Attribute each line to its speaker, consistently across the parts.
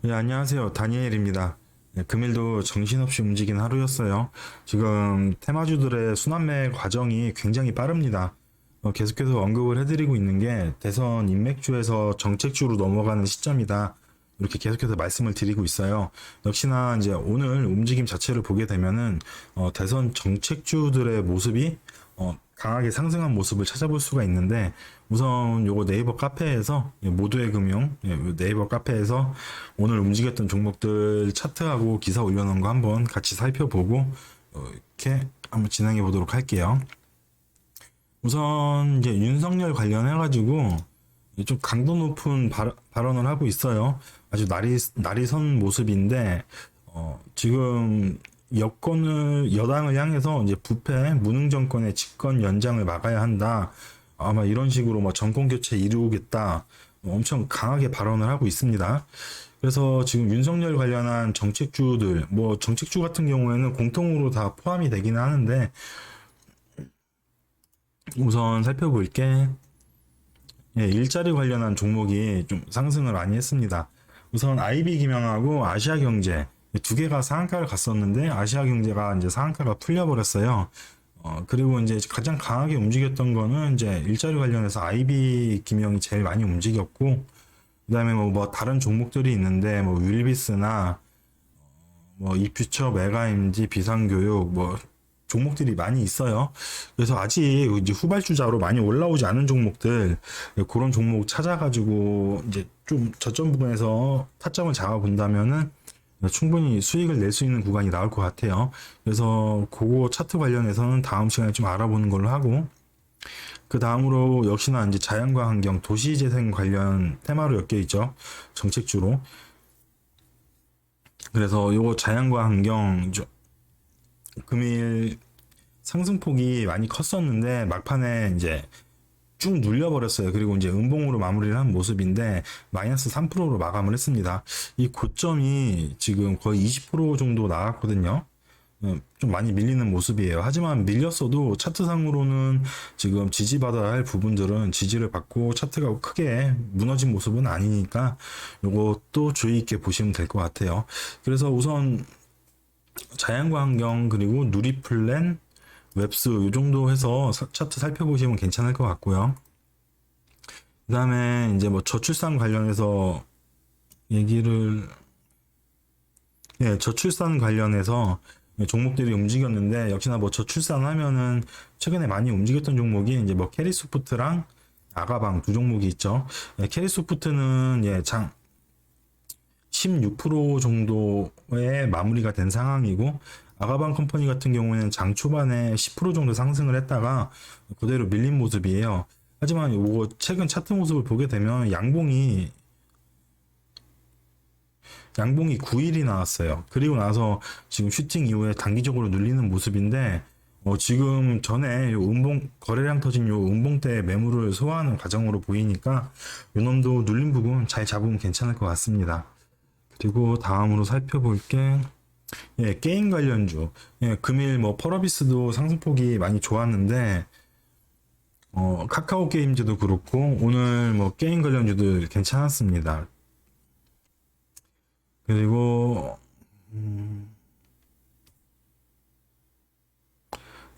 Speaker 1: 네, 안녕하세요. 다니엘입니다. 네, 금일도 정신없이 움직인 하루였어요. 지금 테마주들의 순환매 과정이 굉장히 빠릅니다. 어, 계속해서 언급을 해드리고 있는 게 대선 인맥주에서 정책주로 넘어가는 시점이다. 이렇게 계속해서 말씀을 드리고 있어요. 역시나 이제 오늘 움직임 자체를 보게 되면은 어, 대선 정책주들의 모습이 어, 강하게 상승한 모습을 찾아볼 수가 있는데 우선 요거 네이버 카페에서 예, 모두의 금융 예, 네이버 카페에서 오늘 움직였던 종목들 차트하고 기사 올려놓은 거 한번 같이 살펴보고 어, 이렇게 한번 진행해 보도록 할게요. 우선 이제 윤석열 관련해 가지고 좀 강도 높은 발, 발언을 하고 있어요. 아주 날이 날이 선 모습인데 어, 지금 여권을 여당을 향해서 이제 부패 무능 정권의 집권 연장을 막아야 한다. 아마 이런 식으로 뭐 정권 교체 이루겠다. 뭐 엄청 강하게 발언을 하고 있습니다. 그래서 지금 윤석열 관련한 정책주들, 뭐 정책주 같은 경우에는 공통으로 다 포함이 되기는 하는데 우선 살펴볼게. 예, 일자리 관련한 종목이 좀 상승을 많이 했습니다. 우선 IB 기명하고 아시아경제 두 개가 상한가를 갔었는데 아시아 경제가 이제 상한가가 풀려버렸어요. 어, 그리고 이제 가장 강하게 움직였던 거는 이제 일자리 관련해서 IB 기명이 제일 많이 움직였고, 그 다음에 뭐, 뭐 다른 종목들이 있는데 뭐 윌비스나 뭐 이퓨처, 메가임지, 비상교육 뭐 종목들이 많이 있어요. 그래서 아직 이제 후발주자로 많이 올라오지 않은 종목들 그런 종목 찾아가지고 이제 좀 저점 부분에서 타점을 잡아본다면은 충분히 수익을 낼 수 있는 구간이 나올 것 같아요. 그래서 그거 차트 관련해서는 다음 시간에 좀 알아보는 걸로 하고 그 다음으로 역시나 이제 자연과 환경, 도시재생 관련 테마로 엮여 있죠. 정책주로. 그래서 요거 자연과 환경 저- 금일 상승폭이 많이 컸었는데 막판에 이제 쭉 눌려버렸어요. 그리고 이제 음봉으로 마무리를 한 모습인데 마이너스 3%로 마감을 했습니다. 이 고점이 지금 거의 20% 정도 나왔거든요. 어, 좀 많이 밀리는 모습이에요. 하지만 밀렸어도 차트상으로는 지금 지지받아야 할 부분들은 지지를 받고 차트가 크게 무너진 모습은 아니니까 요것도 주의 있게 보시면 될 것 같아요. 그래서 우선 자연과 환경 그리고 누리플랜 웹스 요 정도 해서 사- 차트 살펴보시면 괜찮을 것 같고요. 그 다음에 이제 뭐 저출산 관련해서 얘기를 예, 저출산 관련해서 종목들이 움직였는데 역시나 뭐 저출산 하면은 최근에 많이 움직였던 종목이 이제 뭐 캐리소프트랑 아가방 두 종목이 있죠. 예, 캐리소프트는 예, 장 16% 정도의 마무리가 된 상황이고 아가방 컴퍼니 같은 경우에는 장 초반에 10% 정도 상승을 했다가 그대로 밀린 모습이에요. 하지만 이거 최근 차트 모습을 보게 되면 양봉이 양봉이 9일이 나왔어요. 그리고 나서 지금 슈팅 이후에 단기적으로 눌리는 모습인데 어, 지금 전에 요 음봉 거래량 터진 요 음봉 때 매물을 소화하는 과정으로 보이니까 요놈도 눌린 부분 잘 잡으면 괜찮을 것 같습니다. 그리고 다음으로 살펴볼 게 예, 게임 관련주. 예, 금일 뭐 펄어비스도 상승폭이 많이 좋았는데 어, 카카오 게임즈도 그렇고 오늘 뭐 게임 관련주들 괜찮았습니다. 그리고 음,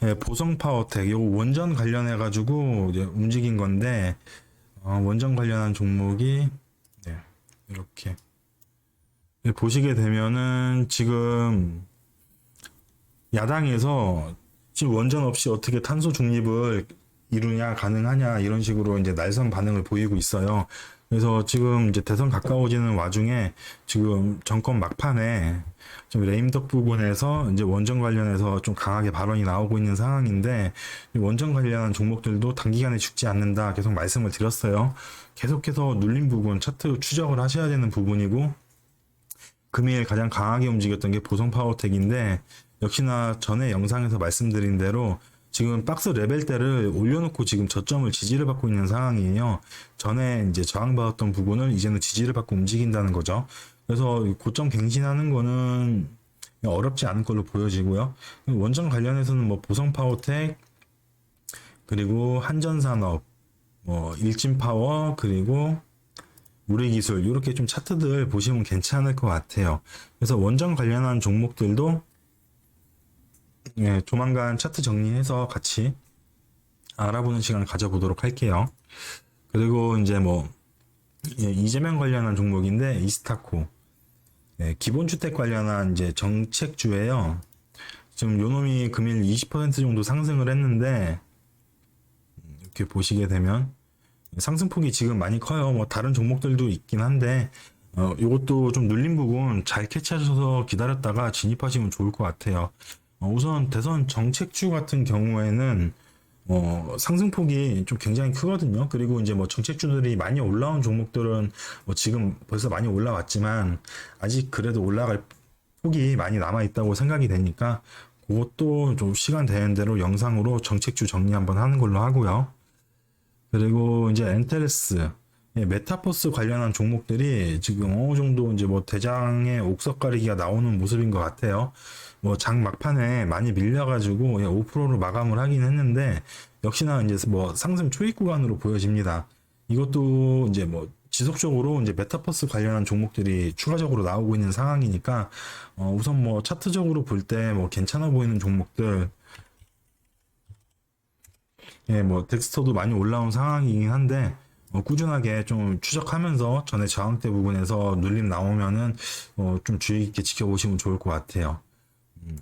Speaker 1: 예, 보성 파워텍 요 원전 관련해 가지고 움직인 건데 어, 원전 관련한 종목이 네, 이렇게 네, 보시게 되면은 지금 야당에서 지금 원전 없이 어떻게 탄소 중립을 이루냐 가능하냐 이런 식으로 이제 날선 반응을 보이고 있어요. 그래서 지금 이제 대선 가까워지는 와중에 지금 정권 막판에 좀 레임덕 부분에서 이제 원전 관련해서 좀 강하게 발언이 나오고 있는 상황인데 이 원전 관련한 종목들도 단기간에 죽지 않는다 계속 말씀을 드렸어요. 계속해서 눌린 부분 차트 추적을 하셔야 되는 부분이고 금일 가장 강하게 움직였던 게 보성 파워텍인데 역시나 전에 영상에서 말씀드린 대로 지금 박스 레벨대를 올려놓고 지금 저점을 지지를 받고 있는 상황이에요. 전에 이제 저항받았던 부분을 이제는 지지를 받고 움직인다는 거죠. 그래서 이 고점 갱신하는 거는 어렵지 않은 걸로 보여지고요. 원전 관련해서는 뭐 보성 파워텍 그리고 한전산업, 뭐 일진파워 그리고 우리 기술 이렇게 좀 차트들 보시면 괜찮을 것 같아요. 그래서 원전 관련한 종목들도 예, 조만간 차트 정리해서 같이 알아보는 시간 가져보도록 할게요. 그리고 이제 뭐 예, 이재명 관련한 종목인데 이스타코 예, 기본주택 관련한 이제 정책주예요. 지금 요놈이 금일 20% 정도 상승을 했는데 음, 이렇게 보시게 되면 상승폭이 지금 많이 커요. 뭐 다른 종목들도 있긴 한데 어, 요것도 좀 눌린 부분 잘 캐치하셔서 기다렸다가 진입하시면 좋을 것 같아요. 어, 우선 대선 정책주 같은 경우에는 어, 상승폭이 좀 굉장히 크거든요. 그리고 이제 뭐 정책주들이 많이 올라온 종목들은 뭐 지금 벌써 많이 올라왔지만 아직 그래도 올라갈 폭이 많이 남아 있다고 생각이 되니까 그것도 좀 시간 되는 대로 영상으로 정책주 정리 한번 하는 걸로 하고요. 그리고 이제 엔테레스, 예, 메타버스 관련한 종목들이 지금 어느 정도 이제 뭐 대장의 옥석 가리기가 나오는 모습인 것 같아요. 뭐 장 막판에 많이 밀려가지고 예, 5%로 마감을 하긴 했는데 역시나 이제 뭐 상승 초입 구간으로 보여집니다. 이것도 이제 뭐 지속적으로 이제 메타버스 관련한 종목들이 추가적으로 나오고 있는 상황이니까 어, 우선 뭐 차트적으로 볼 때 뭐 괜찮아 보이는 종목들 예, 뭐 덱스터도 많이 올라온 상황이긴 한데 어, 꾸준하게 좀 추적하면서 전에 저항대 부분에서 눌림 나오면은 어, 좀 주의 깊게 지켜보시면 좋을 것 같아요. 음.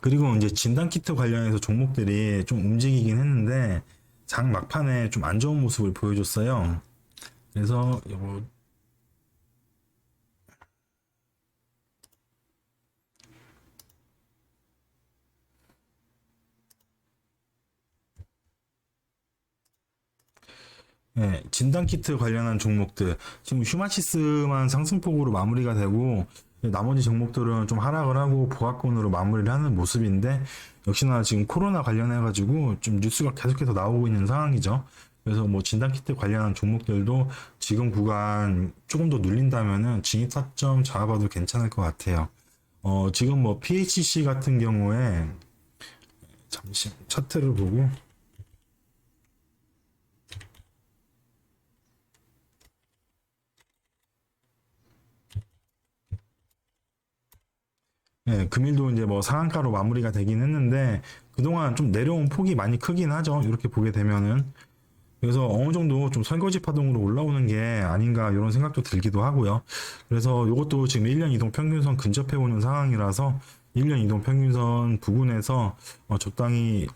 Speaker 1: 그리고 이제 진단 키트 관련해서 종목들이 좀 움직이긴 했는데 장 막판에 좀 안 좋은 모습을 보여줬어요. 그래서 이거 예, 진단 키트 관련한 종목들 지금 휴마시스만 상승폭으로 마무리가 되고 나머지 종목들은 좀 하락을 하고 보합권으로 마무리를 하는 모습인데 역시나 지금 코로나 관련해 가지고 좀 뉴스가 계속해서 나오고 있는 상황이죠. 그래서 뭐 진단 키트 관련한 종목들도 지금 구간 조금 더 눌린다면은 진입 타점 잡아봐도 괜찮을 것 같아요. 어, 지금 뭐 PHC 같은 경우에 잠시 차트를 보고 네, 금일도 이제 뭐 상한가로 마무리가 되긴 했는데 그동안 좀 내려온 폭이 많이 크긴 하죠. 이렇게 보게 되면은 그래서 어느 정도 좀 설거지 파동으로 올라오는 게 아닌가 이런 생각도 들기도 하고요. 그래서 이것도 지금 1년 이동 평균선 근접해 오는 상황이라서 1년 이동 평균선 부근에서 어, 적당히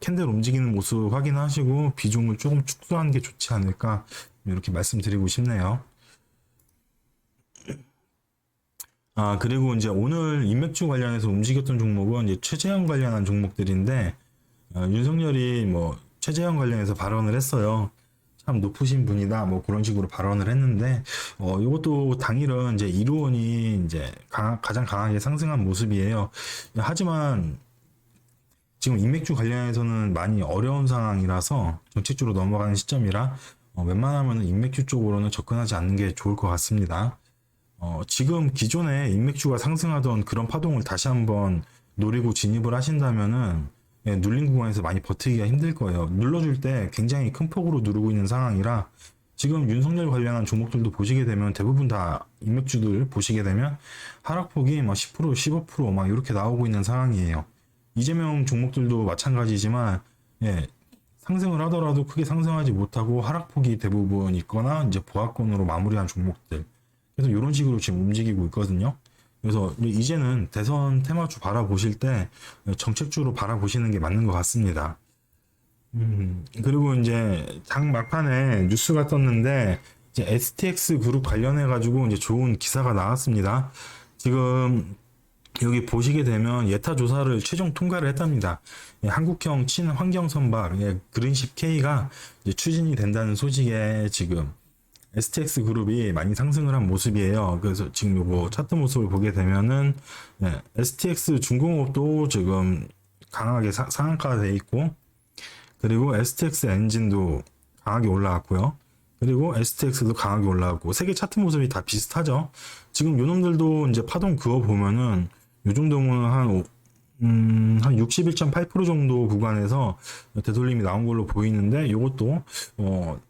Speaker 1: 캔들 움직이는 모습 확인하시고 비중을 조금 축소하는 게 좋지 않을까 이렇게 말씀드리고 싶네요. 아, 그리고 이제 오늘 인맥주 관련해서 움직였던 종목은 이제 최재형 관련한 종목들인데, 어, 윤석열이 뭐, 최재형 관련해서 발언을 했어요. 참 높으신 분이다, 뭐 그런 식으로 발언을 했는데, 어, 이것도 당일은 이제 이루원이 이제 강- 가장 강하게 상승한 모습이에요. 하지만, 지금 인맥주 관련해서는 많이 어려운 상황이라서 정책주로 넘어가는 시점이라, 어, 웬만하면 인맥주 쪽으로는 접근하지 않는 게 좋을 것 같습니다. 어, 지금 기존에 인맥주가 상승하던 그런 파동을 다시 한번 노리고 진입을 하신다면은 예, 눌린 구간에서 많이 버티기가 힘들 거예요. 눌러줄 때 굉장히 큰 폭으로 누르고 있는 상황이라 지금 윤석열 관련한 종목들도 보시게 되면 대부분 다 인맥주들 보시게 되면 하락폭이 막 10%, 15%막 이렇게 나오고 있는 상황이에요. 이재명 종목들도 마찬가지지만 예, 상승을 하더라도 크게 상승하지 못하고 하락폭이 대부분 있거나 이제 보합권으로 마무리한 종목들. 그래서 이런 식으로 지금 움직이고 있거든요. 그래서 이제는 대선 테마주 바라보실 때 정책주로 바라보시는 게 맞는 것 같습니다. 음, 그리고 이제 장 막판에 뉴스가 떴는데 이제 STX 그룹 관련해 가지고 이제 좋은 기사가 나왔습니다. 지금 여기 보시게 되면 예타 조사를 최종 통과를 했답니다. 예, 한국형 친환경 선박 예, 그린십 K가 추진이 된다는 소식에 지금 STX 그룹이 많이 상승을 한 모습이에요. 그래서 지금 요거 차트 모습을 보게 되면은 예, STX 중공업도 지금 강하게 사, 상한가가 돼 있고 그리고 STX 엔진도 강하게 올라왔고요. 그리고 STX도 강하게 올라왔고 세계 차트 모습이 다 비슷하죠. 지금 요놈들도 이제 파동 그어 보면은 요 정도면 한 오- 음, 한 61.8% 정도 구간에서 되돌림이 나온 걸로 보이는데 요것도 어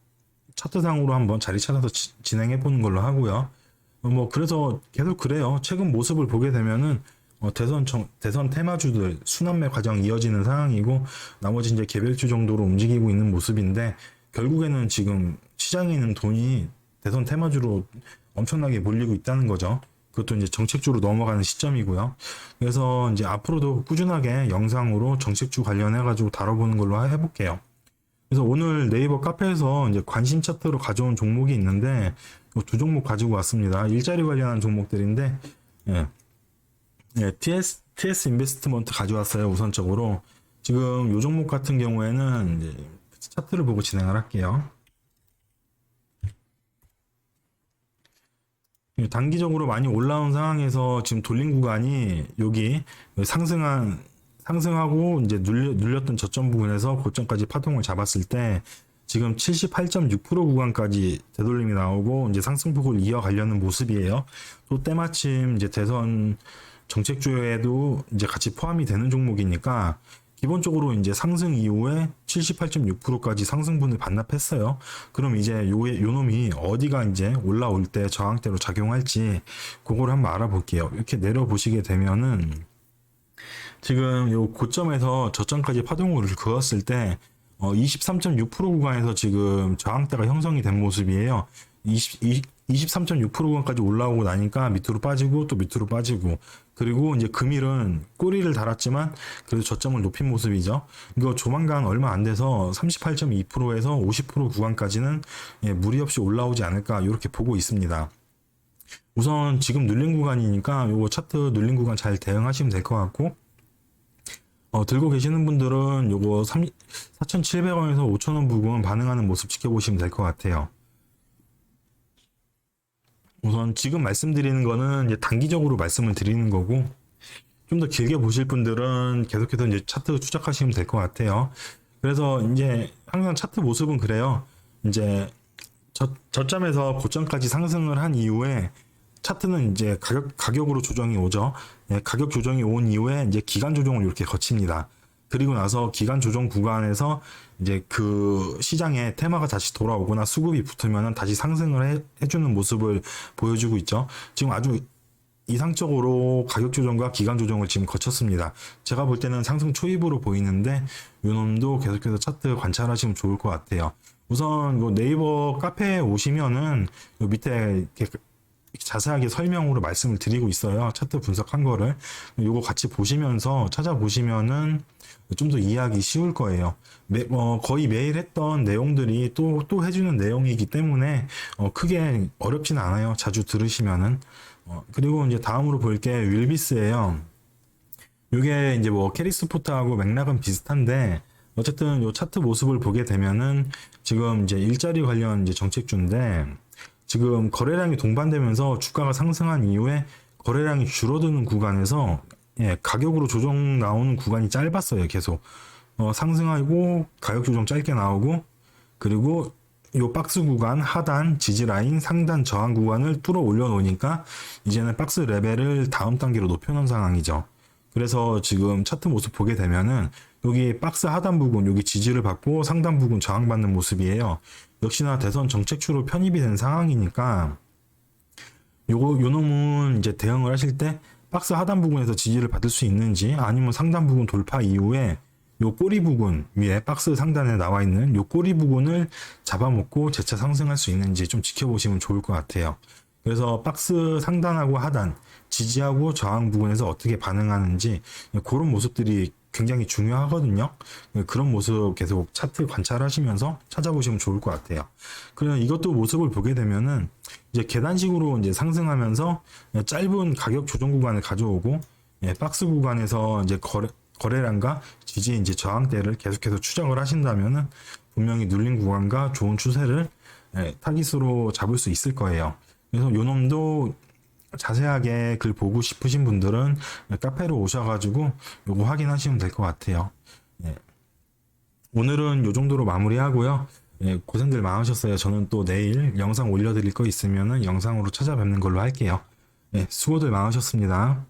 Speaker 1: 차트상으로 한번 자리 찾아서 지- 진행해 보는 걸로 하고요. 어, 뭐 그래서 계속 그래요. 최근 모습을 보게 되면은 어, 대선 정, 대선 테마주들 순환매 과정 이어지는 상황이고 나머지 이제 개별주 정도로 움직이고 있는 모습인데 결국에는 지금 시장에 있는 돈이 대선 테마주로 엄청나게 몰리고 있다는 거죠. 그것도 이제 정책주로 넘어가는 시점이고요. 그래서 이제 앞으로도 꾸준하게 영상으로 정책주 관련해 가지고 다뤄보는 걸로 해볼게요. 그래서 오늘 네이버 카페에서 이제 관심 차트로 가져온 종목이 있는데 이두 종목 가지고 왔습니다. 일자리 관련한 종목들인데 예. 예, TS TS 인베스트먼트 가져왔어요. 우선적으로 지금 요 종목 같은 경우에는 이제 차트를 보고 진행을 할게요. 예, 단기적으로 많이 올라온 상황에서 지금 돌린 구간이 여기 상승한 상승하고 이제 눌려, 눌렸 던 저점 부분에서 고점까지 파동을 잡았을 때 지금 78.6% 구간까지 되돌림이 나오고 이제 상승폭을 이어가려는 모습이에요. 또 때마침 이제 대선 정책주에도 이제 같이 포함이 되는 종목이니까 기본적으로 이제 상승 이후에 78.6%까지 상승분을 반납했어요. 그럼 이제 요, 요 놈이 어디가 이제 올라올 때 저항대로 작용할지 그걸 한번 알아볼게요. 이렇게 내려보시게 되면은 지금 요 고점에서 저점까지 파동을 그었을 때 어, 23.6% 구간에서 지금 저항대가 형성이 된 모습이에요. 20, 23.6% 구간까지 올라오고 나니까 밑으로 빠지고 또 밑으로 빠지고 그리고 이제 금일은 꼬리를 달았지만 그래도 저점을 높인 모습이죠. 이거 조만간 얼마 안 돼서 38.2%에서 50% 구간까지는 예, 무리 없이 올라오지 않을까 이렇게 보고 있습니다. 우선 지금 눌린 구간이니까 요거 차트 눌린 구간 잘 대응하시면 될 것 같고 어, 들고 계시는 분들은 요거 4,700원에서 5,000원 부분 반응하는 모습 지켜보시면 될 것 같아요. 우선 지금 말씀드리는 거는 이제 단기적으로 말씀을 드리는 거고 좀 더 길게 보실 분들은 계속해서 이제 차트 추적하시면 될 것 같아요. 그래서 이제 항상 차트 모습은 그래요. 이제 저, 저점에서 고점까지 상승을 한 이후에 차트는 이제 가격 가격으로 조정이 오죠. 예, 가격 조정이 온 이후에 이제 기간 조정을 이렇게 거칩니다. 그리고 나서 기간 조정 구간에서 이제 그 시장에 테마가 다시 돌아오거나 수급이 붙으면 다시 상승을 해, 해주는 모습을 보여주고 있죠. 지금 아주 이상적으로 가격 조정과 기간 조정을 지금 거쳤습니다. 제가 볼 때는 상승 초입으로 보이는데 요 놈도 계속해서 차트 관찰하시면 좋을 것 같아요. 우선 요 네이버 카페에 오시면은 요 밑에 이렇게 자세하게 설명으로 말씀을 드리고 있어요. 차트 분석한 거를. 요거 같이 보시면서 찾아보시면은 좀 더 이해하기 쉬울 거예요. 매, 어, 거의 매일 했던 내용들이 또, 또 해주는 내용이기 때문에 어, 크게 어렵진 않아요. 자주 들으시면은. 어, 그리고 이제 다음으로 볼 게 윌비스예요. 요게 이제 뭐 캐리스포트하고 맥락은 비슷한데 어쨌든 요 차트 모습을 보게 되면은 지금 이제 일자리 관련 이제 정책주인데 지금 거래량이 동반되면서 주가가 상승한 이후에 거래량이 줄어드는 구간에서 예, 가격으로 조정 나오는 구간이 짧았어요. 계속 어, 상승하고 가격 조정 짧게 나오고 그리고 요 박스 구간 하단 지지 라인 상단 저항 구간을 뚫어 올려 놓으니까 이제는 박스 레벨을 다음 단계로 높여 놓은 상황이죠. 그래서 지금 차트 모습 보게 되면은 여기 박스 하단 부분 여기 지지를 받고 상단 부분 저항받는 모습이에요. 역시나 대선 정책주로 편입이 된 상황이니까 요거 요 놈은 이제 대응을 하실 때 박스 하단 부분에서 지지를 받을 수 있는지 아니면 상단 부분 돌파 이후에 요 꼬리 부분 위에 박스 상단에 나와 있는 요 꼬리 부분을 잡아먹고 재차 상승할 수 있는지 좀 지켜보시면 좋을 것 같아요. 그래서 박스 상단하고 하단 지지하고 저항 부분에서 어떻게 반응하는지 그런 모습들이 굉장히 중요하거든요. 그런 모습 계속 차트 관찰하시면서 찾아보시면 좋을 것 같아요. 그러면 이것도 모습을 보게 되면은 이제 계단식으로 이제 상승하면서 짧은 가격 조정 구간을 가져오고 예, 박스 구간에서 이제 거래 거래량과 지지 이제 저항대를 계속해서 추적을 하신다면은 분명히 눌린 구간과 좋은 추세를 예, 타깃으로 잡을 수 있을 거예요. 그래서 요 놈도 자세하게 글 보고 싶으신 분들은 카페로 오셔가지고 요거 확인하시면 될 것 같아요. 예. 오늘은 요 정도로 마무리하고요. 예, 고생들 많으셨어요. 저는 또 내일 영상 올려드릴 거 있으면은 영상으로 찾아뵙는 걸로 할게요. 예, 수고들 많으셨습니다.